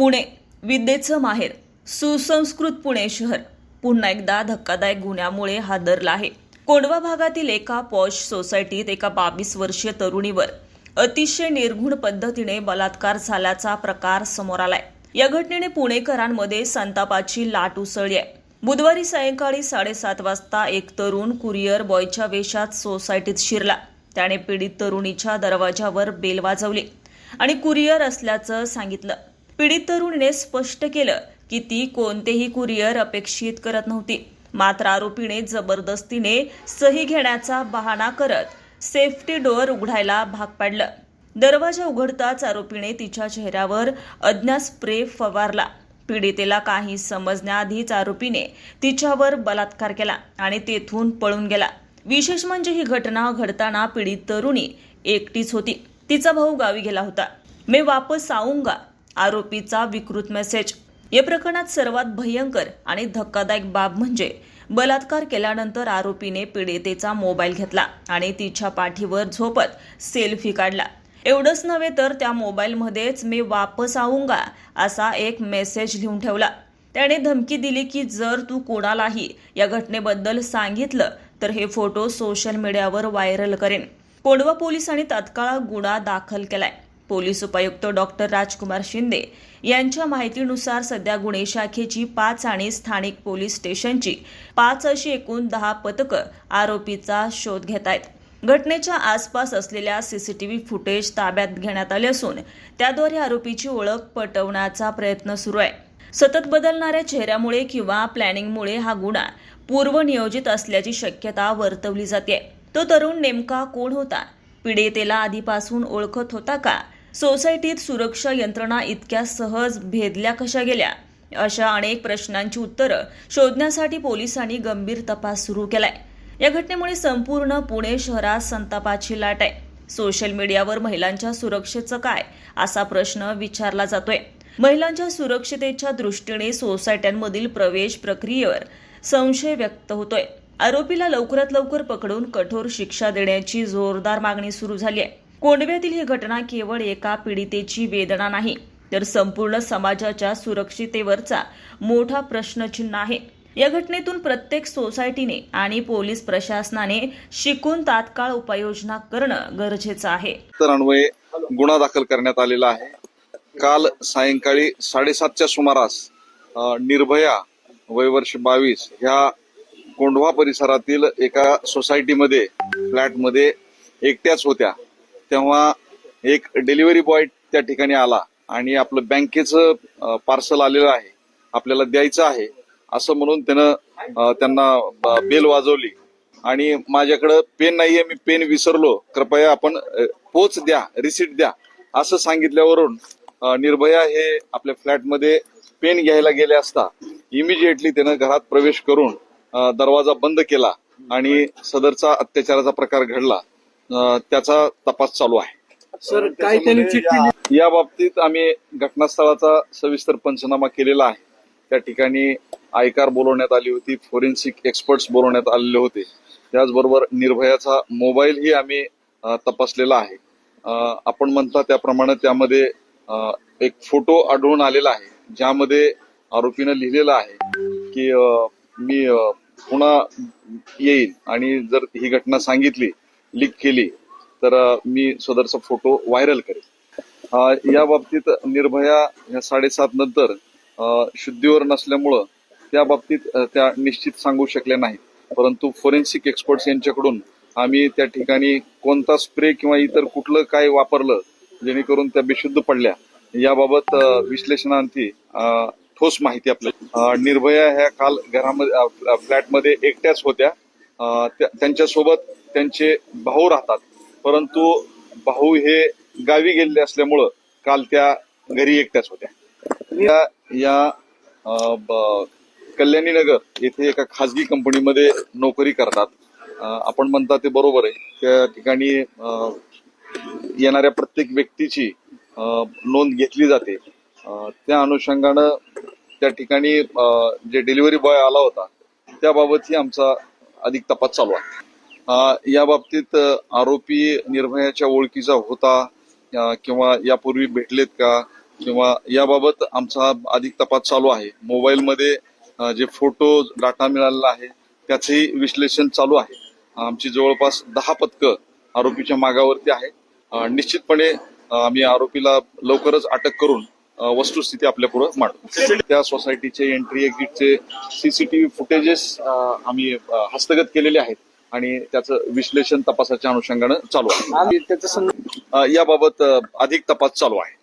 पुणे विद्येचं माहेर सुसंस्कृत पुणे शहर. पुन्हा एकदा धक्कादायक गुन्ह्यामुळे हादरला आहे. कोंडवा भागातील एका पॉश सोसायटीत एका बावीस वर्षीय तरुणीवर अतिशय निर्घुण पद्धतीने बलात्कार झाल्याचा प्रकार समोर आलाय. या घटनेने पुणेकरांमध्ये संतापाची लाट उसळली आहे. बुधवारी सायंकाळी साडेसात वाजता एक तरुण कुरिअर बॉयच्या वेशात सोसायटीत शिरला. त्याने पीडित तरुणीच्या दरवाजावर बेल वाजवली आणि कुरिअर असल्याचं सांगितलं. पीडित तरुणीने स्पष्ट केलं की ती कोणतेही कुरिअर अपेक्षित करत नव्हती. मात्र आरोपीने जबरदस्तीने सही घेण्याचा बहाणा करत सेफ्टी डोअर उघडायला भाग पाडलं. दरवाजा उघडताच आरोपीने तिच्या चेहऱ्यावर अज्ञात स्प्रे फवारला. पीडितेला काही समजण्याआधीच आरोपीने तिच्यावर बलात्कार केला आणि तेथून पळून गेला. विशेष म्हणजे ही घटना घडताना पीडित तरुणी एकटीच होती. तिचा भाऊ गावी गेला होता. मी वापस आऊंगा. आरोपीचा विकृत मेसेज. या प्रकरणात सर्वात भयंकर आणि धक्कादायक बाब म्हणजे बलात्कार केल्यानंतर आरोपीने पीडितेचा मोबाईल घेतला आणि तिच्या पाठीवर झोपत सेल्फी काढला. एवढंच नव्हे तर त्या मोबाईलमध्येच मी वापस आऊंगा असा एक मेसेज लिहून ठेवला. त्याने धमकी दिली की जर तू कोणालाही या घटनेबद्दल सांगितलं तर हे फोटो सोशल मीडियावर व्हायरल करेन. कोंडवा पोलिसांनी तात्काळ गुन्हा दाखल केलाय. पोलीस उपायुक्त डॉक्टर राजकुमार शिंदे यांच्या माहितीनुसार सध्या गुन्हे शाखेची पाच आणि स्थानिक पोलीस स्टेशनची पाच अशी एकूण दहा पथकं आरोपीचा शोध घेत आहेत. घटनेच्या आसपास असलेल्या सीसीटीव्ही फुटेज ताब्यात घेण्यात आले असून त्याद्वारे आरोपीची ओळख पटवण्याचा प्रयत्न सुरू आहे. सतत बदलणाऱ्या चेहऱ्यामुळे किंवा प्लॅनिंगमुळे हा गुन्हा पूर्वनियोजित असल्याची शक्यता वर्तवली जाते. तो तरुण नेमका कोण होता? पीडितेला आधीपासून ओळखत होता का? सोसायटीत सुरक्षा यंत्रणा इतक्या सहज भेदल्या कशा गेल्या? अशा अनेक प्रश्नांची उत्तरं शोधण्यासाठी पोलिसांनी गंभीर तपास सुरू केलाय. या घटनेमुळे संपूर्ण पुणे शहरात संतापाची लाट आहे. सोशल मीडियावर महिलांच्या सुरक्षेचं काय? असा प्रश्न विचारला जातोय. महिलांच्या सुरक्षितेच्या दृष्टीने सोसायट्यांमधील प्रवेश प्रक्रियेवर संशय व्यक्त होतोय. आरोपीला लवकरात लवकर पकडून कठोर शिक्षा देण्याची जोरदार मागणी सुरू झाली आहे. कोंडव्यातील ही घटना केवळ एका पीडितेची वेदना नाही तर संपूर्ण समाजाच्या सुरक्षितेवरचा मोठा प्रश्नचिन्ह आहे. या घटनेतून प्रत्येक सोसायटीने आणि पोलीस प्रशासनाने शिकून तात्काळ उपाययोजना करणं गरजेचं आहे. तर अन्वये गुन्हा दाखल करण्यात आलेला आहे. काल सायंकाळी साडेसातच्या सुमारास निर्भया निर्भया वयवर्ष बावीस ह्या कोंढवा परिसरातील एका सोसायटीमध्ये फ्लॅटमध्ये एकट्याच होत्या. तेव्हा एक डिलिव्हरी बॉय त्या ठिकाणी आला आणि आपलं बँकेचं पार्सल आलेलं आहे. आपल्याला द्यायचं आहे. असं म्हणून त्यानं त्यांना बेल वाजवली. आणि माझ्याकडं पेन नाहीये मी पेन विसरलो. कृपया आपण पोच द्या रिसिट द्या. असं सांगितल्यावरून निर्भया हे आपल्या फ्लॅटमध्ये पेन घ्यायला गेले असता इमिजिएटली त्यानं घरात प्रवेश करून दरवाजा बंद केला आणि सदरचा अत्याचाराचा प्रकार घडला. त्याचा तपास चालू आहे. सर काय त्यांनी चिठ्ठी या बाबतीत आम्ही घटनास्थळाचा सविस्तर पंचनामा केलेला आहे. त्या ठिकाणी आयकार बोलवण्यात आली होती फोरेन्सिक एक्सपर्ट्स बोलवण्यात आलेले होते. त्याचबरोबर निर्भयाचा मोबाईलही आम्ही तपासलेला आहे. आपण म्हणता त्याप्रमाणे त्यामध्ये एक फोटो आढळून आलेला आहे ज्यामध्ये आरोपीनं लिहिलेलं आहे की मी पुन्हा येईल आणि जर ही घटना सांगितली लीक केली तर मी सदरचा फोटो व्हायरल करेल. या बाबतीत निर्भया ह्या साडेसात नंतर शुद्धीवर नसल्यामुळं त्या बाबतीत त्या निश्चित सांगू शकल्या नाही परंतु फोरेन्सिक एक्सपर्ट्स यांच्याकडून आम्ही त्या ठिकाणी कोणता स्प्रे किंवा इतर कुठलं काय वापरलं जेणेकरून त्या बेशुद्ध पडल्या याबाबत अ, विश्लेषणांती ठोस माहिती आपल्याला निर्भया ह्या काल घरामध्ये फ्लॅटमध्ये एकट्याच होत्या. त्यांच्यासोबत त्यांचे भाऊ राहतात. परंतु भाऊ हे गावी गेलेले असल्यामुळं काल त्या घरी एकट्याच होत्या. या कल्याणी नगर येथे एका खासगी कंपनीमध्ये नोकरी करतात. आपण म्हणता ते बरोबर आहे. त्या ठिकाणी येणाऱ्या प्रत्येक व्यक्तीची नोंद घेतली जाते. त्या अनुषंगानं त्या ठिकाणी जे डिलिव्हरी बॉय आला होता त्याबाबतही आमचा अधिक तपास चालू आहे. या बाबतीत आरोपी निर्भयाच्या ओळखीचा होता किंवा यापूर्वी भेटलेत का किंवा याबाबत आमचा अधिक तपास चालू आहे. मोबाईलमध्ये जे फोटो डाटा मिळालेला आहे त्याचंही विश्लेषण चालू आहे. आमची जवळपास दहा पथकं आरोपीच्या मागावरती आहे निश्चितपणे आम्ही आरोपीला लवकरच अटक करून वस्तुस्थिती आपल्या पुढे मांडू. त्या सोसायटीचे एंट्री एक्झिटचे सीसीटीव्ही फुटेजेस आम्ही हस्तगत केलेले आहेत. आणि त्याचं विश्लेषण तपासाच्या अनुषंगानं चालू आहे. त्याचं संग- याबाबत अ, अधिक तपास चालू आहे.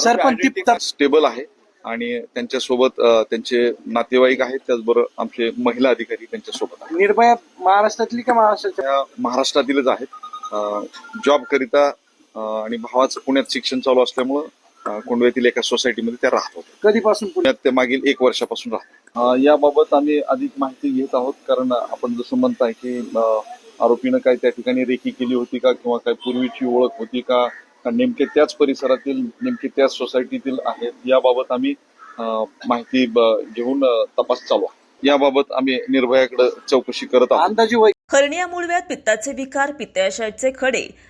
सर पण ती तप- स्टेबल आहे आणि त्यांच्यासोबत अ, त्यांचे नातेवाईक आहेत त्याचबरोबर आमचे महिला अधिकारी त्यांच्यासोबत आहेत. निर्भया महाराष्ट्रातली का महाराष्ट्राच्या? त्या महाराष्ट्रातीलच आहेत. जॉब करिता अ, आणि भावाचं पुण्यात शिक्षण चालू असल्यामुळं अ, कोंडव्यातील एका सोसायटीमध्ये त्या राहत होत्या. कधीपासून पुणे पुण्यात ते मागील एक वर्षापासून राहतात. याबाबत आम्ही अधिक माहिती घेत आहोत. कारण आपण जसं म्हणताय की आरोपीनं काय त्या ठिकाणी रेकी केली होती का? किंवा काय पूर्वीची ओळख होती का? का नेमके त्याच परिसरातील नेमके त्याच सोसायटीतील आहेत? याबाबत आम्ही माहिती ब- घेऊन तपास चालू आहे. याबाबत आम्ही निर्भयाकडे चौकशी करत आहोत. हर्निया मूळव्याध पित्ताचे विकार पित्ताशयाचे खडे